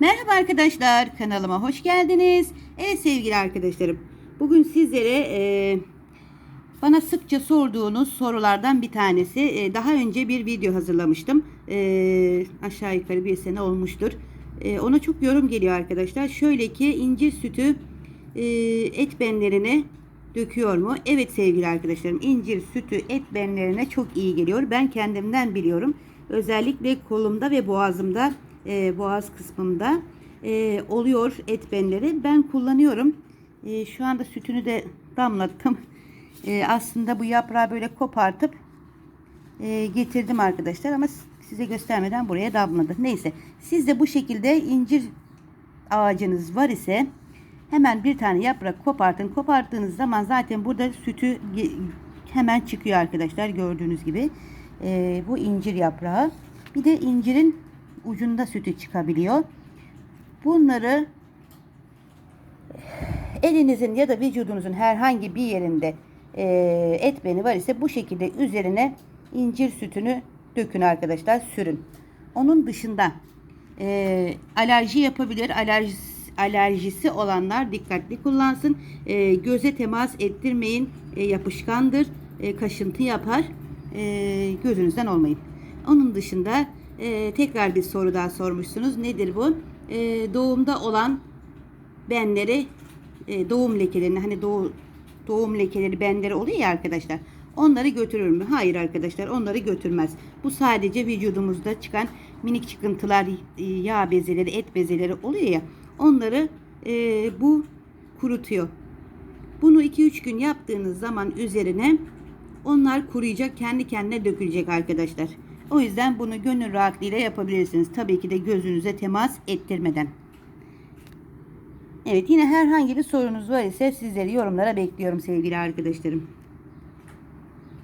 Merhaba arkadaşlar kanalıma hoş geldiniz. Evet sevgili arkadaşlarım bugün sizlere e, bana sıkça sorduğunuz sorulardan bir tanesi. E, daha önce bir video hazırlamıştım. E, aşağı yukarı bir sene olmuştur. E, ona çok yorum geliyor arkadaşlar. Şöyle ki incir sütü e, et benlerine döküyor mu? Evet sevgili arkadaşlarım incir sütü et benlerine çok iyi geliyor. Ben kendimden biliyorum. Özellikle kolumda ve boğazımda e, boğaz kısmımda e, oluyor et benleri. Ben kullanıyorum. E, şu anda sütünü de damlattım. E, aslında bu yaprağı böyle kopartıp e, getirdim arkadaşlar ama size göstermeden buraya damladı. Neyse siz de bu şekilde incir ağacınız var ise hemen bir tane yaprak kopartın. Koparttığınız zaman zaten burada sütü hemen çıkıyor arkadaşlar gördüğünüz gibi. E, bu incir yaprağı. Bir de incirin ucunda sütü çıkabiliyor. Bunları elinizin ya da vücudunuzun herhangi bir yerinde e, et beni var ise bu şekilde üzerine incir sütünü dökün arkadaşlar sürün. Onun dışında e, alerji yapabilir. Alerjisi, alerjisi olanlar dikkatli kullansın. E, göze temas ettirmeyin. E, yapışkandır. E, kaşıntı yapar. E, gözünüzden olmayın. Onun dışında e, tekrar bir soru daha sormuşsunuz. Nedir bu? E, doğumda olan benleri e, doğum lekelerini hani doğu, doğum lekeleri benleri oluyor ya arkadaşlar. Onları götürür mü? Hayır arkadaşlar onları götürmez. Bu sadece vücudumuzda çıkan minik çıkıntılar, e, yağ bezeleri, et bezeleri oluyor ya. Onları e, bu kurutuyor. Bunu 2-3 gün yaptığınız zaman üzerine onlar kuruyacak, kendi kendine dökülecek arkadaşlar. O yüzden bunu gönül rahatlığıyla yapabilirsiniz. Tabii ki de gözünüze temas ettirmeden. Evet yine herhangi bir sorunuz var ise sizleri yorumlara bekliyorum sevgili arkadaşlarım.